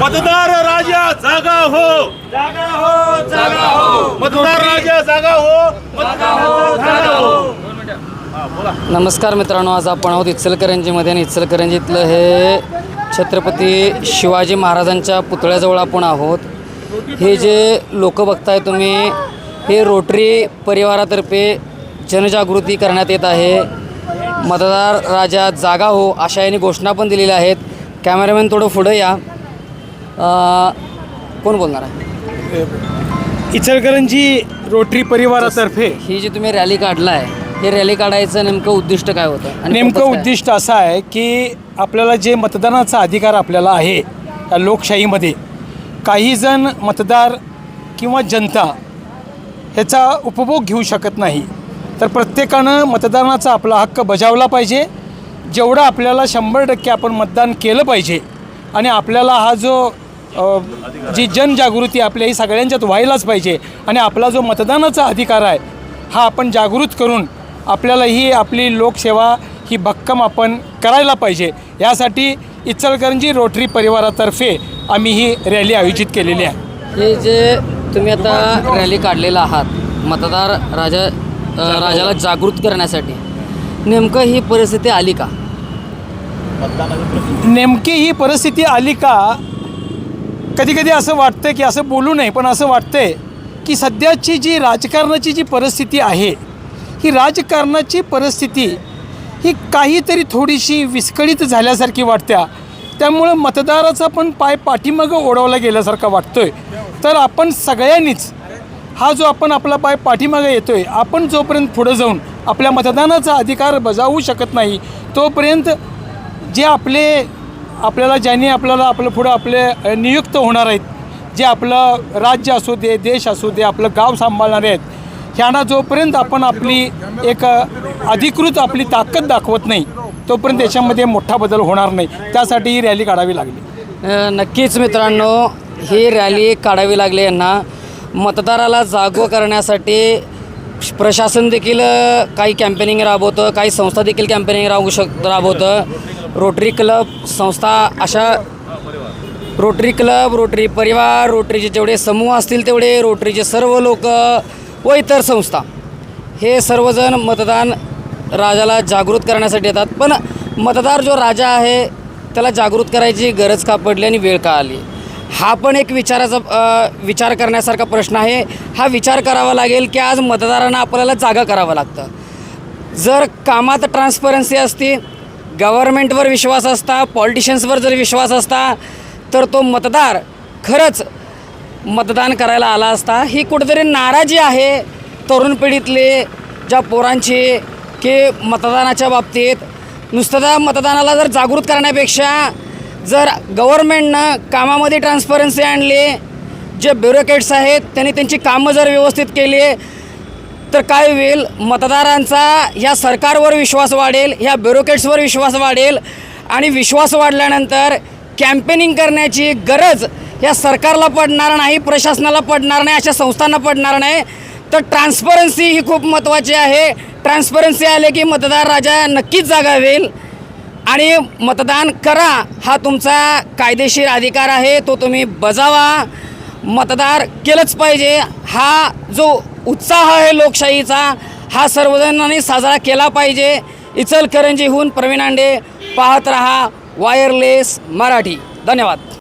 मतदार राजा जागा हो. जागा हो जागा हो. मतदार राजा जागा हो. मतदार जागा हो. नमस्कार मित्रांनो आज आपण आहोत इचलकरंजीमध्ये आणि इचलकरंजीतलं हे छत्रपती शिवाजी महाराजांच्या पुतळ्याजवळ आपण आहोत. हे जे लोक बघताय तुम्ही हे रोटरी परिवारातर्फे जनजागृती करण्यात येत आहे. मतदार राजा जागा हो अशा यांनी घोषणा पण दिलेल्या आहेत. कॅमेरामॅन थोडं पुढं या. अं, कोण बोलणार आहे? इचलकरंजी रोटरी परिवारातर्फे. ही जी तुम्ही रॅली काढलाय हे रॅली काढायचं नेमकं उद्दिष्ट काय होतं? आणि नेमकं purpose काय? उद्दिष्ट असं आहे की आपल्याला जे मतदानाचा अधिकार आपल्याला आहे या लोकशाहीमध्ये काही जण मतदार किंवा जनता ह्याचा उपभोग घेऊ शकत नाही. तर प्रत्येकानं मतदानाचा आपला हक्क बजावला पाहिजे. जेवढं आपल्याला शंभर टक्के आपण मतदान केलं पाहिजे आणि आपल्याला हा जो जी जनजागृती आपल्या ही सगळ्यांच्यात व्हायलाच पाहिजे आणि आपला जो मतदानाचा अधिकार आहे हा आपण जागृत करून आपल्याला ही आपली लोकसेवा ही भक्कम आपण करायला पाहिजे. यासाठी इचलकरंजी रोटरी परिवारातर्फे आम्ही ही रॅली आयोजित केलेली आहे. हे जे तुम्ही आता रॅली काढलेला आहात मतदार राजा राजाला जागृत करण्यासाठी नेमकं ही परिस्थिती आली का? नेमकी ही परिस्थिती आली का? कधी कधी असं वाटतं की असं बोलू नये पण असं वाटतंय की सध्याची जी राजकारणाची जी परिस्थिती आहे ही राजकारणाची परिस्थिती ही काहीतरी थोडीशी विस्कळीत झाल्यासारखी वाटत्या. त्यामुळं मतदाराचा पण पाय पाठीमागं ओढवला गेल्यासारखा वाटतोय. तर आपण सगळ्यांनीच हा जो आपण आपला पाय पाठीमागे येतोय आपण जोपर्यंत पुढं जाऊन आपल्या मतदानाचा अधिकार बजावू शकत नाही तोपर्यंत जे आपले आपल्याला ज्यांनी आपल्याला आपलं पुढं आपले नियुक्त होणार आहेत जे आपलं राज्य असू दे देश असू दे आपलं गाव सांभाळणारे आहेत ह्यांना जोपर्यंत आपण आपली एक अधिकृत आपली ताकद दाखवत नाही तोपर्यंत त्याच्यामध्ये मोठा बदल होणार नाही. त्यासाठी ही रॅली काढावी लागली. नक्कीच मित्रांनो ही रॅली काढावी लागली यांना. मतदाराला जागो करण्यासाठी प्रशासन देखील काही कॅम्पेनिंग राबवतं काही संस्था देखील कॅम्पेनिंग राबवू शक राबवतं. रोटरी क्लब संस्था अशा रोटरी क्लब रोटरी परिवार रोटरीचे जेवढे समूह असतील तेवढे रोटरीचे सर्व लोक व इतर संस्था हे सर्वजण मतदान राजाला जागृत करण्यासाठी येतात. पण मतदार जो राजा आहे त्याला जागृत करायची गरज का पडली आणि वेळ का आली? हा पण एक विचाराचा विचार करण्यासारखा प्रश्न आहे. हा विचार करावा लागेल की आज मतदारांना आपल्याला जागा करावं लागतं. जर कामात ट्रान्सपरन्सी असती गव्हर्मेंटवर विश्वास असता पॉलिटिशियन्सवर जर विश्वास असता तर तो मतदार खरंच मतदान करायला आला असता. ही कुठेतरी नाराजी आहे तरुण पिढीतले ज्या पोरांची की मतदानाच्या बाबतीत नुसतं त्या मतदानाला जर जागृत करण्यापेक्षा जर गव्हर्मेंटनं कामामध्ये ट्रान्सपरन्सी आणली जे ब्युरोक्रेट्स आहेत त्यांनी त्यांची कामं जर व्यवस्थित केली तर काय होईल? मतदारांचा ह्या सरकारवर विश्वास वाढेल ह्या ब्युरोक्रेट्सवर विश्वास वाढेल आणि विश्वास वाढल्यानंतर कॅम्पेनिंग करण्याची गरज ह्या सरकारला पडणार नाही प्रशासनाला पडणार नाही अशा संस्थांना पडणार नाही. तर ट्रान्सपरन्सी ही खूप महत्त्वाची आहे. ट्रान्सपरन्सी आले की मतदार राजा नक्कीच जागा होईल. आणि मतदान करा. हा तुमचा कायदेशीर अधिकार आहे. तो तुम्ही बजावा. मतदार केलंच पाहिजे. हा जो उत्साह आहे लोकशाहीचा हा सर्वजणांनी साजरा केला पाहिजे. इचलकरंजीहून प्रवीण आंडे पाहत रहा. वायरलेस मराठी. धन्यवाद.